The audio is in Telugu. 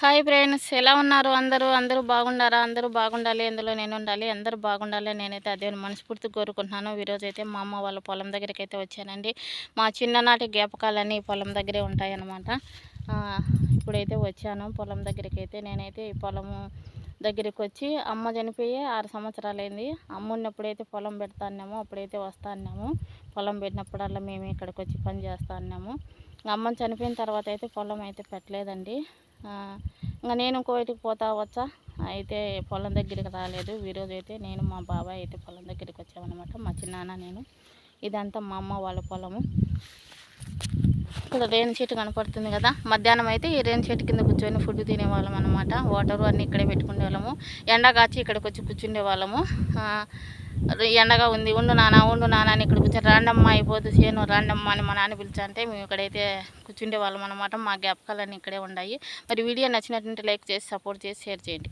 హాయ్ ఫ్రెండ్స్ ఎలా ఉన్నారు అందరూ? అందరూ బాగుండారా అందరూ బాగుండాలి అందులో నేను ఉండాలి అందరూ బాగుండాలి నేనైతే అదే మనస్ఫూర్తి కోరుకుంటున్నాను. ఈరోజు అయితే మా అమ్మ వాళ్ళ పొలం దగ్గరికి అయితే వచ్చానండి. మా చిన్ననాటి జ్ఞాపకాలన్నీ పొలం దగ్గరే ఉంటాయన్నమాట. ఇప్పుడైతే వచ్చాను పొలం దగ్గరికి అయితే నేనైతే ఈ పొలము దగ్గరికి వచ్చి అమ్మ చనిపోయి ఆరు సంవత్సరాలైంది. అమ్మ ఉన్నప్పుడైతే పొలం పెడతా అన్నాము అప్పుడైతే వస్తా అన్నాము. పొలం పెట్టినప్పుడల్లా మేము ఇక్కడికి వచ్చి పని చేస్తా అన్నాము. అమ్మ చనిపోయిన తర్వాత అయితే పొలం అయితే పెట్టలేదండి. ఇంకా నేను కోయిటికి పోతా వచ్చా. అయితే పొలం దగ్గరికి రాలేదు. ఈరోజు అయితే నేను మా బాబాయ్ అయితే పొలం దగ్గరికి వచ్చామన్నమాట. మా చిన్నాన్న నేను. ఇదంతా మా అమ్మ వాళ్ళ పొలము. ఇక్కడ రేణు చెట్టు కనపడుతుంది కదా. మధ్యాహ్నం అయితే ఈ రేణు చెట్టు కింద కూర్చొని ఫుడ్ తినేవాళ్ళం అనమాట వాటరు అన్నీ ఇక్కడే పెట్టుకునే ఎండ కాచి ఇక్కడికి వచ్చి కూర్చుండే వాళ్ళము. ఎండగా ఉంది. ఉండు నాన్న ఉండు నాన్న అని ఇక్కడ కూర్చొని రాండమ్మ అయిపోతుంది చేను రాండమ్మ అని మా నాన్న పిలిచంటే మేము ఇక్కడైతే కూర్చుండే వాళ్ళం అనమాట మా జ్ఞాపకాలన్నీ ఇక్కడే ఉన్నాయి మరి వీడియో నచ్చినట్టుంటే లైక్ చేసి సపోర్ట్ చేసి షేర్ చేయండి.